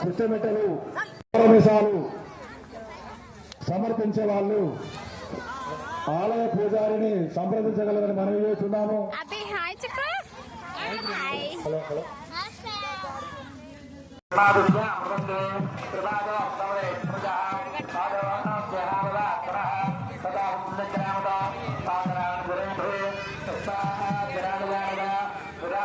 పుట్టమెట్టలు పరమేశాలు సమర్పించే వాళ్ళు ఆలయ పూజారిని సంప్రదించగలరని మనవి చేస్తున్నాము. అభి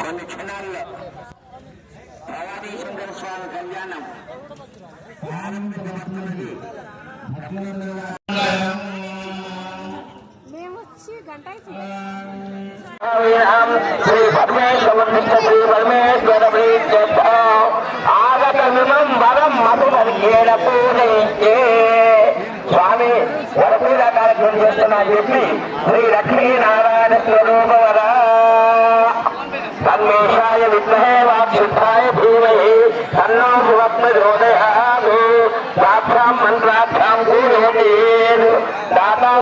కొన్ని క్షణాల్లో భవానీ శంకర స్వామి కళ్యాణం ప్రారంభించబడుతున్నది మేము వచ్చి గంట అయితే. శ్రీ పరమేశ్వర శ్రీ పరమేశ్వర పూజించే స్వామి వరపూజ కార్యక్రమం చేస్తున్నా చెప్పి శ్రీ లక్ష్మీనారాయణ స్వరూపవరా తన్మేషాయ విద్మహే వాక్షిత్రాయ ధీమహి తన్నో సువప్న జోదయాదు రాత్రాం మంత్రాభ్యాం కూర్చోటి దాతా